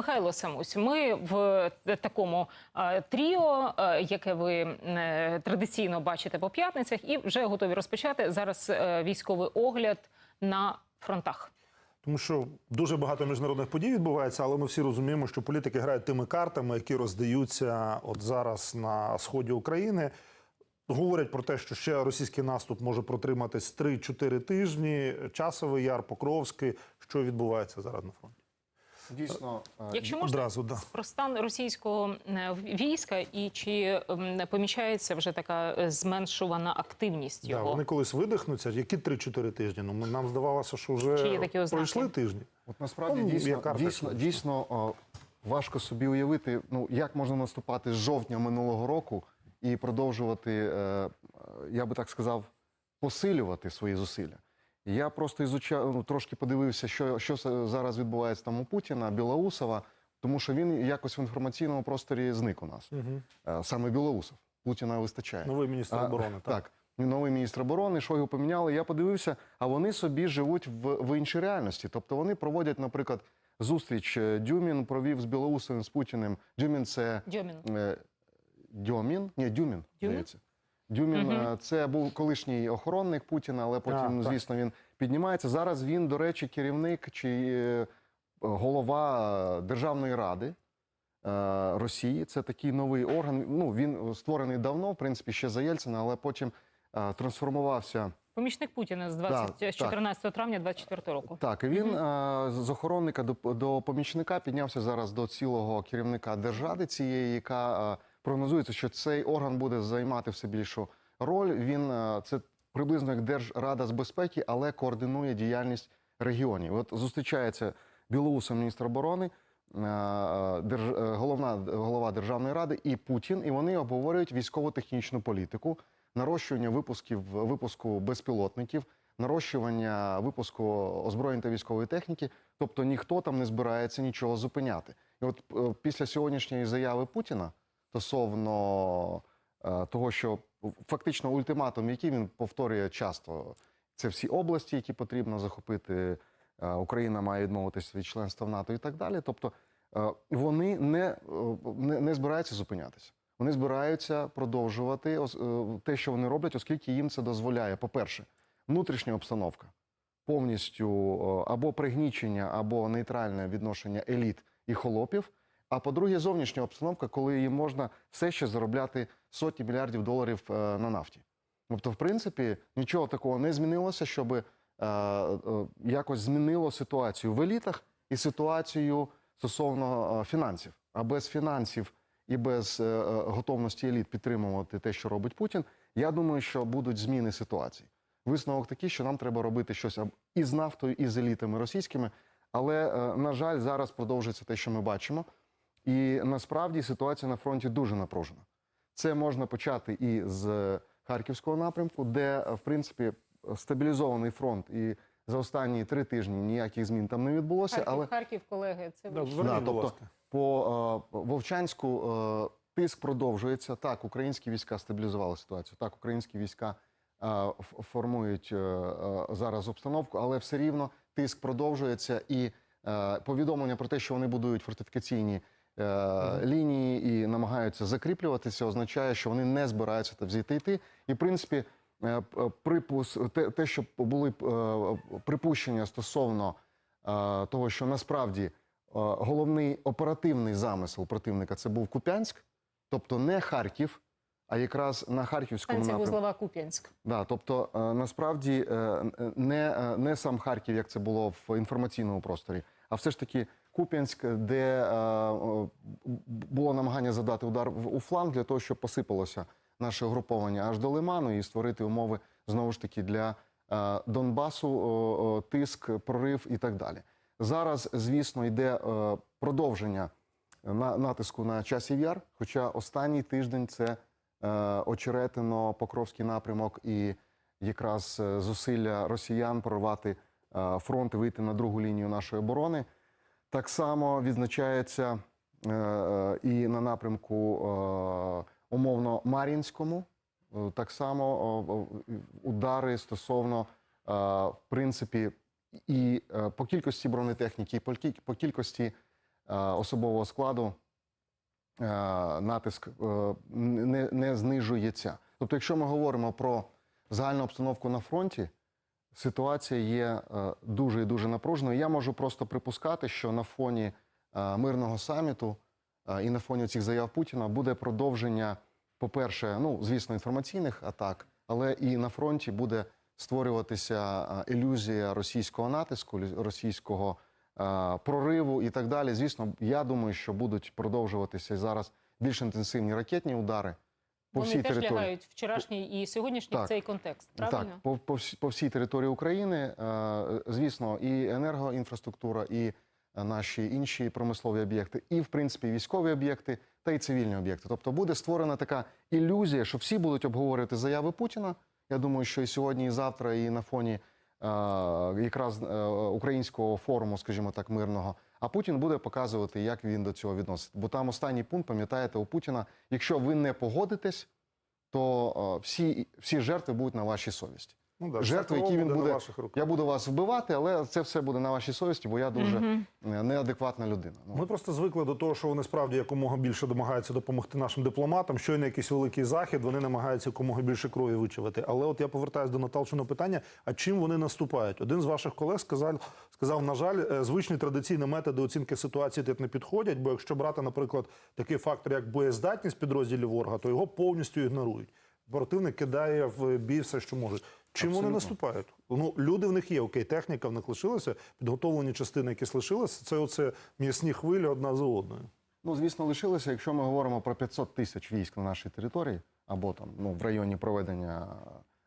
Михайло Самусь, ми в такому е, тріо, е, яке ви е, традиційно бачите по п'ятницях, і вже готові розпочати зараз е, військовий огляд на фронтах. Тому що дуже багато міжнародних подій відбувається, але ми всі розуміємо, що політики грають тими картами, які роздаються от зараз на сході України. Говорять про те, що ще російський наступ може протриматись 3-4 тижні. Часовий яр, Покровський. Що відбувається зараз на фронті? Дійсно, е, Якщо можна Одразу, да. про стан російського е, війська і чи помічається вже така е, зменшувана активність Да, вони колись видихнуться. Які 3-4 тижні? Ну, нам здавалося, що вже пройшли тижні. От насправді Ну, дійсно, карта, дійсно, дійсно о, важко собі уявити, ну як можна наступати з жовтня минулого року і продовжувати, е, я би так сказав, посилювати свої зусилля. Я просто ізучав, ну, трошки подивився, що, що с- зараз відбувається там у Путіна, Білоусова, тому що він якось в інформаційному просторі зник у нас. Е, Саме Білоусов. Путіна вистачає. Новий міністр А, оборони. Так. Так, новий міністр оборони, що його поміняли. Я подивився, а вони собі живуть в, в іншій реальності. Тобто вони проводять, наприклад, зустріч е, Дюмін провів з Білоусовим, з Путіним. Дюмін це Дьомін. е, Дьомін, ні, Дюмін, здається. Дюмін е, це був колишній охоронник Путіна, але потім, А, так. звісно, він піднімається. Зараз він, до речі, керівник чи е, голова Державної ради е, Росії. Це такий новий орган. Ну він створений давно, в принципі, ще за Єльцина, але потім трансформувався. Помічник Путіна з Так, 20, з так. 14 травня 24 року. Так, і він е, з охоронника до, до помічника піднявся зараз до цілого керівника держави цієї, яка прогнозується, що цей орган буде займати все більшу роль. Він е, це приблизно як Держрада з безпеки, але координує діяльність регіонів. От зустрічається Білоусов, міністр оборони, е, держ, е, головна голова Державної ради і Путін, і вони обговорюють військово-технічну політику, нарощування випусків випуску безпілотників, нарощування випуску озброєнь та військової техніки. Тобто ніхто там не збирається нічого зупиняти. І от після сьогоднішньої заяви Путіна стосовно е, того, що фактично ультиматум, який він повторює часто, це всі області, які потрібно захопити. е, Україна має відмовитися від членства в НАТО і так далі. Тобто е, вони не, не, не збираються зупинятися. Вони збираються продовжувати те, що вони роблять, оскільки їм це дозволяє. По-перше, внутрішня обстановка повністю або пригнічення, або нейтральне відношення еліт і холопів. А по-друге, зовнішня обстановка, коли їм можна все ще заробляти сотні мільярдів доларів е, на нафті. Тобто, в принципі, нічого такого не змінилося, щоб е, е, якось змінило ситуацію в елітах і ситуацію стосовно фінансів. А без фінансів і без готовності еліт підтримувати те, що робить Путін, я думаю, що будуть зміни ситуації. Висновок такий, що нам треба робити щось і з нафтою, і з елітами російськими. Але, на жаль, зараз продовжується те, що ми бачимо. І насправді ситуація на фронті дуже напружена. Це можна почати і з Харківського напрямку, де, в принципі, стабілізований фронт, і за останні три тижні ніяких змін там не відбулося. Харків, але Харків, колеги, це Да, Да, тобто по е, Вовчанську е, тиск продовжується. Так, українські війська стабілізували ситуацію. Так, українські війська е, формують е, е, зараз обстановку, але все рівно тиск продовжується і е, повідомлення про те, що вони будують фортифікаційні. Е, Лінії і намагаються закріплюватися, означає, що вони не збираються та взяти йти. І в принципі, е, припус, те, те, що були е, припущення стосовно того, що насправді головний оперативний замисел противника це був Куп'янськ, тобто не Харків, а якраз на Харківському напрямку. Вузлова Куп'янськ. Да, тобто насправді не, не сам Харків, як це було в інформаційному просторі, а все ж таки Куп'янськ, де е, було намагання задати удар у фланг для того, щоб посипалося наше угруповання аж до Лиману і створити умови знову ж таки для е, Донбасу, тиск, прорив і так далі. Зараз, звісно, йде е, продовження на натиску на часів яр. Хоча останній тиждень це очеретино Покровський напрямок і якраз зусилля росіян прорвати фронт і вийти на другу лінію нашої оборони. Так само відзначається е, е, і на напрямку е, умовно Мар'їнському. Е, Так само удари стосовно, е, в принципі, і е, по кількості бронетехніки, і по кількості е, е, особового складу е, натиск е, не, не знижується. Тобто, якщо ми говоримо про загальну обстановку на фронті, ситуація є е, дуже і дуже напруженою. Я можу просто припускати, що на фоні е, мирного саміту е, і на фоні цих заяв Путіна буде продовження, по-перше, ну звісно, інформаційних атак, але і на фронті буде створюватися ілюзія російського натиску, російського прориву і так далі. Звісно, я думаю, що будуть продовжуватися зараз більш інтенсивні ракетні удари по Вони всій теж території. лягають вчорашній і сьогоднішній Так. в цей контекст. Правильно? Так, по, по, всі- по всій території України, е, звісно, і енергоінфраструктура, і е, наші інші промислові об'єкти, і в принципі військові об'єкти та й цивільні об'єкти. Тобто буде створена така ілюзія, що всі будуть обговорювати заяви Путіна. Я думаю, що і сьогодні, і завтра, і на фоні е, якраз е, українського форуму, скажімо так, мирного. А Путін буде показувати, як він до цього відносить. Бо там останній пункт, пам'ятаєте, у Путіна, якщо ви не погодитесь, то е, всі, всі жертви будуть на вашій совісті. Ну, да, Жертви, які він на буде- ваших руках. Я буду вас вбивати, але це все буде на вашій совісті, бо я дуже е, неадекватна людина. Ну, Ми просто звикли до того, що вони справді якомога більше домагаються допомогти нашим дипломатам. Щойно якийсь великий захід, вони намагаються якомога більше крові вичавити. Але от я повертаюся до Наталчиного питання: а чим вони наступають? Один з ваших колег сказав, сказав, на жаль, е, звичні традиційні методи оцінки ситуації тут не підходять. Бо якщо брати, наприклад, такий фактор, як боєздатність підрозділів ворога, то його повністю ігнорують. Противник кидає в бій все, що можуть. Чим вони наступають? Ну, люди в них є, окей, техніка в них лишилася, підготовлені частини, які лишилися, це оце м'ясні хвилі одна за одною. ну, звісно, лишилося, якщо ми говоримо про 500 тисяч військ на нашій території, або там ну, в районі проведення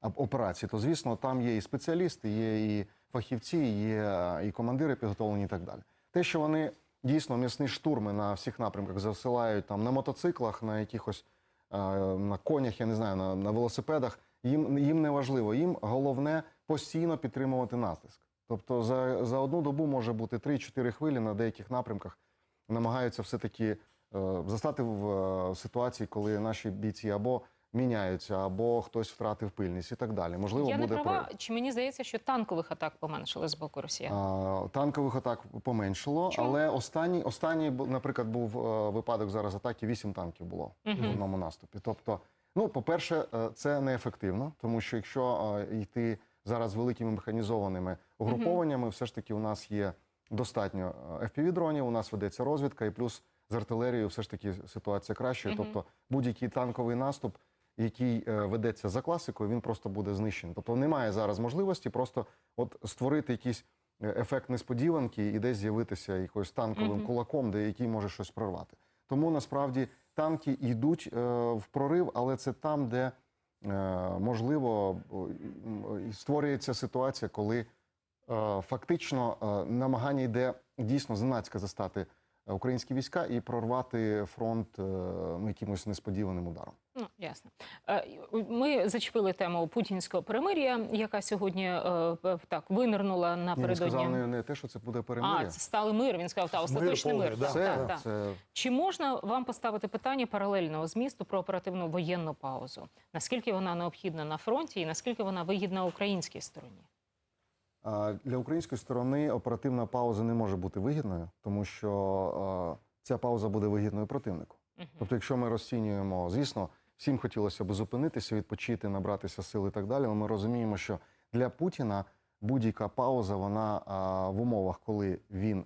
а, операцій, то звісно, там є і спеціалісти, є і фахівці, є і командири підготовлені, і так далі. Те, що вони дійсно м'ясні штурми на всіх напрямках засилають там на мотоциклах, на якихось е, на конях, я не знаю, на, на велосипедах, їм, їм не важливо. Їм головне постійно підтримувати натиск. Тобто за, за одну добу може бути 3-4 хвилі на деяких напрямках. Намагаються все-таки е, застати в е, ситуації, коли наші бійці або міняються, або хтось втратив пильність і так далі. Можливо, Я не буде права, прорив. чи мені здається, що танкових атак поменшили з боку росіян? А, Танкових атак поменшило, Чому? але останній, останній, наприклад, був е, випадок зараз атаки, 8 танків було Мгм. в одному наступі. Тобто, ну, по-перше, е, це неефективно, тому що якщо е, йти зараз великими механізованими угрупованнями, все ж таки у нас є достатньо FPV-дронів, у нас ведеться розвідка, і плюс з артилерією все ж таки ситуація краща. Мгм. Тобто будь-який танковий наступ, який е, ведеться за класикою, він просто буде знищений. Тобто немає зараз можливості просто от створити якийсь е, ефект несподіванки і десь з'явитися якоюсь танковим Мгм. кулаком, де який може щось прорвати. Тому насправді танки йдуть е, в прорив, але це там, де е, можливо створюється ситуація, коли е, фактично намагання йде дійсно зненацька застати українські війська і прорвати фронт е, ну, якимось несподіваним ударом. Ну, ясно. Е, Ми зачепили тему путінського перемир'я, яка сьогодні е, е, так винирнула Ні, він напередодні. сказав не, не те, що це буде перемир'я. А, це сталий мир. Він сказав, та остаточний повний, мир. да. Це, так, так. це Чи можна вам поставити питання паралельного змісту про оперативну воєнну паузу? Наскільки вона необхідна на фронті і наскільки вона вигідна українській стороні? Для української сторони оперативна пауза не може бути вигідною, тому що ця пауза буде вигідною противнику. Тобто, якщо ми розцінюємо, звісно, всім хотілося б зупинитися, відпочити, набратися сил і так далі. Але ми розуміємо, що для Путіна будь-яка пауза, вона в умовах, коли він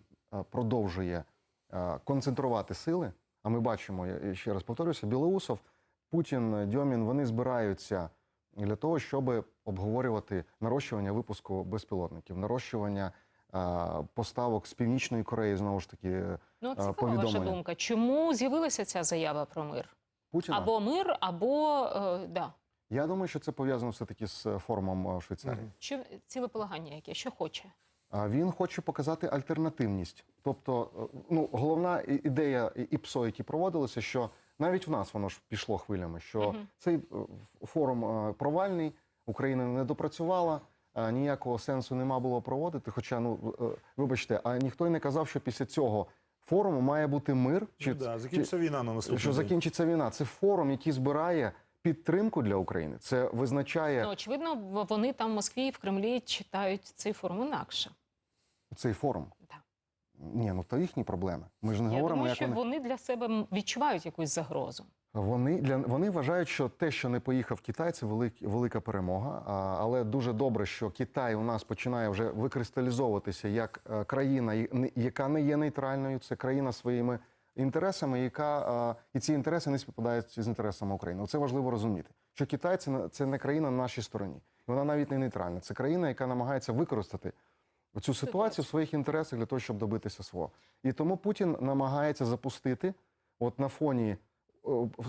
продовжує концентрувати сили. А ми бачимо, я ще раз повторюся, Білоусов, Путін, Дьомін, вони збираються для того, щоб обговорювати нарощування випуску безпілотників, нарощування а, поставок з північної Кореї, знову ж таки, Ну, Е, цікава ваша думка. Чому з'явилася ця заява про мир? Путіна. Або мир, або е, да. Я думаю, що це пов'язано все-таки з е, форумом е, в Швейцарії. Мгм. Що цілеполагання яке? Що хоче? Він хоче показати альтернативність. Тобто, е, ну, головна ідея і- ІПСО, які проводилися, що навіть в нас воно ж пішло хвилями, що Мгм. цей е, форум е, провальний, Україна не допрацювала, е, ніякого сенсу нема було проводити. Хоча, ну вибачте, а ніхто й не казав, що після цього форуму має бути мир, чи, Ну, да, чи- закінчиться війна на наступний що день. закінчиться війна. Це форум, який збирає підтримку для України. Це визначає Ну, очевидно, вони там в Москві і в Кремлі читають цей форум інакше. цей форум. Ні, ну то їхні проблеми. Ми ж не Я говоримо, думаю, як що вони... вони для себе відчувають якусь загрозу. Вони для вони вважають, що те, що не поїхав Китай, це велик, велика перемога. А, але дуже добре, що Китай у нас починає вже викристалізовуватися як е, країна, не- яка не є нейтральною. Це країна своїми інтересами, яка е, і ці інтереси не співпадають з інтересами України. Це важливо розуміти. Що Китай це, не- це не країна на нашій стороні. Вона навіть не нейтральна. Це країна, яка намагається використати цю ситуацію в своїх інтересах для того, щоб добитися свого. І тому Путін намагається запустити, от на фоні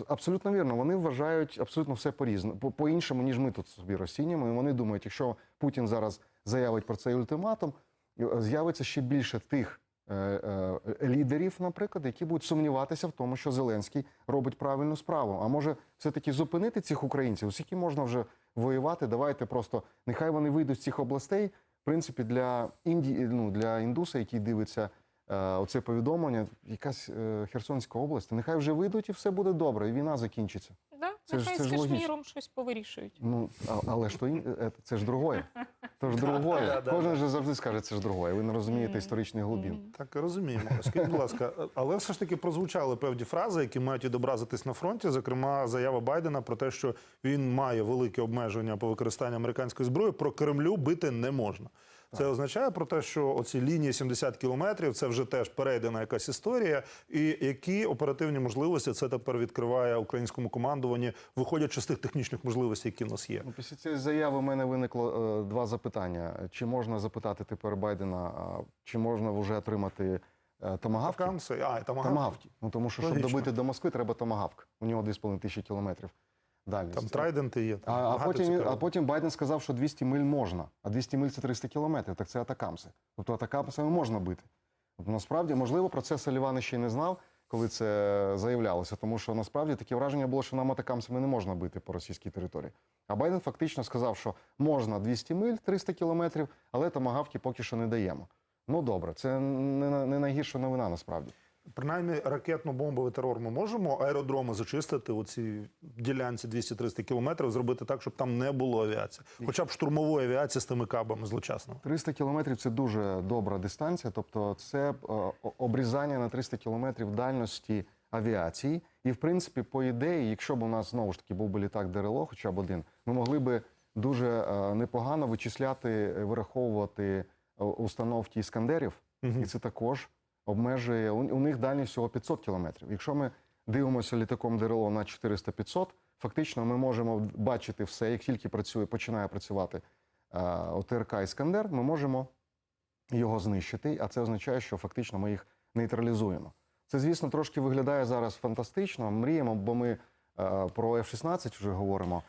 абсолютно вірно, вони вважають абсолютно все по-різному, по- по-іншому, ніж ми тут собі розцінюємо. І вони думають, якщо Путін зараз заявить про цей ультиматум, е, з'явиться ще більше тих е, е, лідерів, наприклад, які будуть сумніватися в тому, що Зеленський робить правильну справу. А може, все-таки зупинити цих українців, з якими можна вже воювати. Давайте просто нехай вони вийдуть з цих областей. В принципі, для Індії, ну для індуса, який дивиться е, оце повідомлення, якась е, Херсонська область, нехай вже вийдуть і все буде добре, і війна закінчиться. Да? Це ж- це з ж логічно. Кашміром щось повирішують. Ну а, але ж то ін- е, це ж другое. То ж другое. да, да, Кожен же завжди скаже, це ж другое. Ви не розумієте історичний глибин. Так розуміємо. Скажіть, будь ласка, але все ж таки прозвучали певні фрази, які мають відобразитись на фронті. Зокрема, заява Байдена про те, що він має великі обмеження по використанню американської зброї. Про Кремлю бити не можна. Це означає про те, що оці лінії 70 кілометрів це вже теж перейдена якась історія, і які оперативні можливості це тепер відкриває українському командуванні, виходячи з тих технічних можливостей, які в нас є. Ну, після цієї заяви в мене виникло е, два запитання: чи можна запитати тепер Байдена, чи можна вже отримати е, томагавки? А і там Томагавки. Ну тому що щоб Логічно. добити до Москви, треба томагавк. У нього 2,5 тисячі кілометрів. Дальність. там трайденти є. Там А, а, потім, а потім Байден сказав, що 200 миль можна, а 200 миль це 300 кілометрів. Так це атакамси. Тобто атакамсами можна бити. Тобто, насправді, можливо, про це Саліван ще й не знав, коли це заявлялося, тому що насправді таке враження було, що нам атакамсами не можна бити по російській території. А Байден фактично сказав, що можна 200 миль, 300 кілометрів, але томагавки поки що не даємо. Ну добре, це не, не найгірша новина насправді. Принаймні ракетно-бомбовий терор ми можемо аеродроми зачистити у цій ділянці 200-300 кілометрів, зробити так, щоб там не було авіації, хоча б штурмової авіації з тими кабами злочасними. 300 кілометрів це дуже добра дистанція, тобто це е, обрізання на 300 кілометрів дальності авіації. І в принципі, по ідеї, якщо б у нас знову ж таки був би літак ДРЛО, хоча б один, ми могли би дуже е, непогано вичисляти, е, вираховувати установки іскандерів, і це також обмежує. У, у них дальність всього 500 кілометрів. Якщо ми дивимося літаком ДРЛО на 400-500, фактично ми можемо бачити все, як тільки працює, починає працювати е, ОТРК Іскандер, ми можемо його знищити, а це означає, що фактично ми їх нейтралізуємо. Це, звісно, трошки виглядає зараз фантастично. Мріємо, бо ми е, про F-16 вже говоримо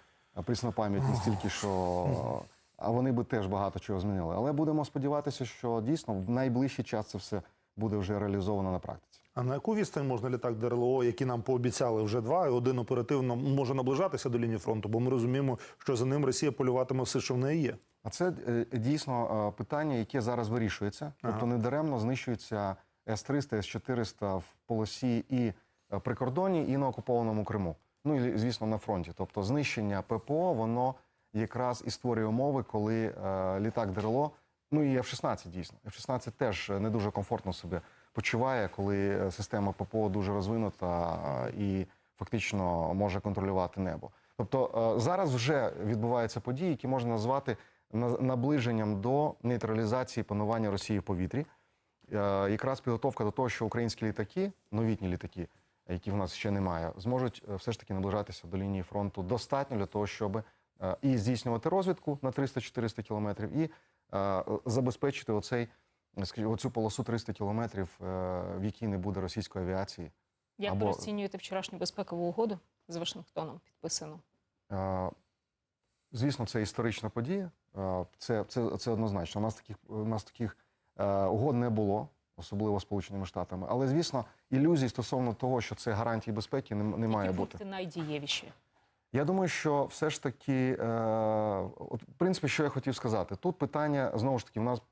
пріснопам'ятні стільки, що а вони би теж багато чого змінили. Але будемо сподіватися, що дійсно в найближчий час це все буде вже реалізовано на практиці. А на яку відстань можна літак ДРЛО, які нам пообіцяли вже два, і один оперативно може наближатися до лінії фронту? Бо ми розуміємо, що за ним Росія полюватиме все, що в неї є. А це е, дійсно е, питання, яке зараз вирішується. Тобто недаремно знищується С-300, С-400 в полосі і е, прикордонні, і на окупованому Криму. Ну і звісно на фронті. Тобто знищення ППО, воно якраз і створює умови, коли літак ДРЛО, ну і F-16 дійсно. F-16 теж не дуже комфортно себе почуває, коли е, система ППО дуже розвинута е, і фактично може контролювати небо. Тобто е, зараз вже відбуваються події, які можна назвати наближенням до нейтралізації панування Росії в повітрі. Е, Якраз підготовка до того, що українські літаки, новітні літаки, які в нас ще немає, зможуть е, все ж таки наближатися до лінії фронту достатньо для того, щоб е, і здійснювати розвідку на 300-400 кілометрів, і е, забезпечити оцей, оцю полосу 300 кілометрів, е, в якій не буде російської авіації. Як Або- ви розцінюєте вчорашню безпекову угоду з Вашингтоном підписану? Е, Звісно, це історична подія. Е, Це, це, це однозначно. У нас таких, у нас таких е, угод не було, особливо Сполученими Штатами. Але, звісно, ілюзій стосовно того, що це гарантії безпеки, не, не має Які бути. пункти найдієвіші? Я думаю, що все ж таки, е, от, в принципі, що я хотів сказати, тут питання знову ж таки, в нас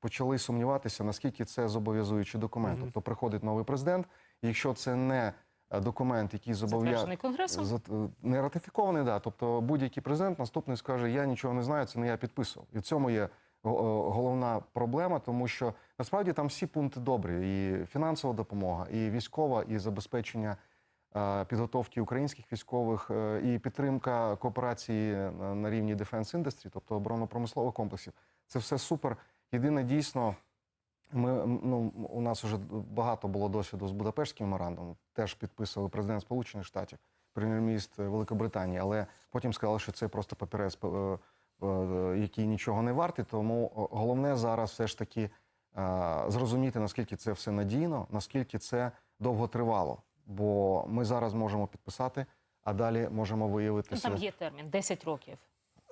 почали сумніватися, наскільки це зобов'язуючий документ. Тобто приходить новий президент, і якщо це не е, документ, який зобов'язує Затверджений Конгресом? Зат- не ратифікований, да. Тобто будь-який президент наступний скаже, я нічого не знаю, це не я підписував. І в цьому є головна проблема, тому що насправді там всі пункти добрі: і фінансова допомога, і військова, і забезпечення е, підготовки українських військових, е, і підтримка кооперації на, рівні Defense Industry, тобто оборонно-промислових комплексів. Це все супер. Єдине дійсно. Ми ну у нас вже багато було досвіду з Будапештським меморандумом. Теж підписував президент Сполучених Штатів, прем'єр-міністр Великобританії, але потім сказали, що це просто папірець, е, е, який нічого не вартий. Тому головне зараз все ж таки е, зрозуміти, наскільки це все надійно, наскільки це довго тривало. Бо ми зараз можемо підписати, а далі можемо Ну, виявитися. там є термін 10 років.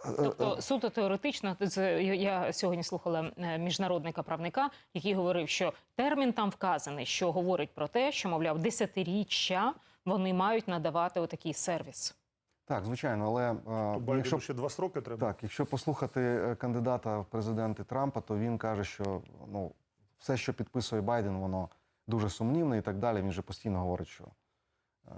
Е, Тобто суто теоретично, з- я сьогодні слухала е, міжнародника правника, який говорив, що термін там вказаний, що говорить про те, що мовляв, десятиріччя вони мають надавати отакий сервіс. Так, звичайно, але е, То Байдену якщо ще два строки треба. Так, якщо послухати е, кандидата в президенти Трампа, то він каже, що ну все, що підписує Байден, воно дуже сумнівне і так далі. Він же постійно говорить, що е,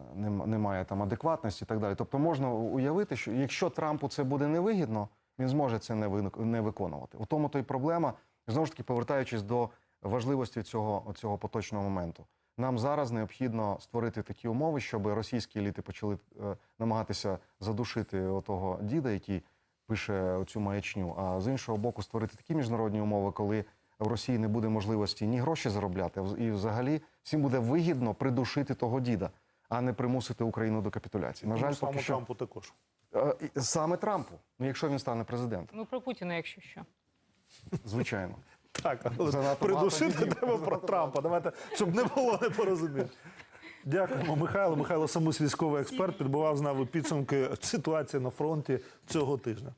немає там адекватності і так далі. Тобто можна уявити, що якщо Трампу це буде невигідно, він зможе це не виконувати. У тому то й проблема, знову ж таки, повертаючись до важливості цього, цього поточного моменту. Нам зараз необхідно створити такі умови, щоб російські еліти почали е, намагатися задушити отого діда, який пише цю маячню. А з іншого боку, створити такі міжнародні умови, коли в Росії не буде можливості ні гроші заробляти, і взагалі всім буде вигідно придушити того діда, а не примусити Україну до капітуляції. На жаль, Тому самому поки що Трампу також. Е, саме Трампу, ну якщо він стане президентом, Ну про Путіна, якщо що. звичайно. Так, але Занадто придушити треба про Трампа. Давайте, щоб не було непорозумінь. Дякуємо, Михайло. Михайло Самус, військовий експерт, підбивав з нами підсумки ситуації на фронті цього тижня.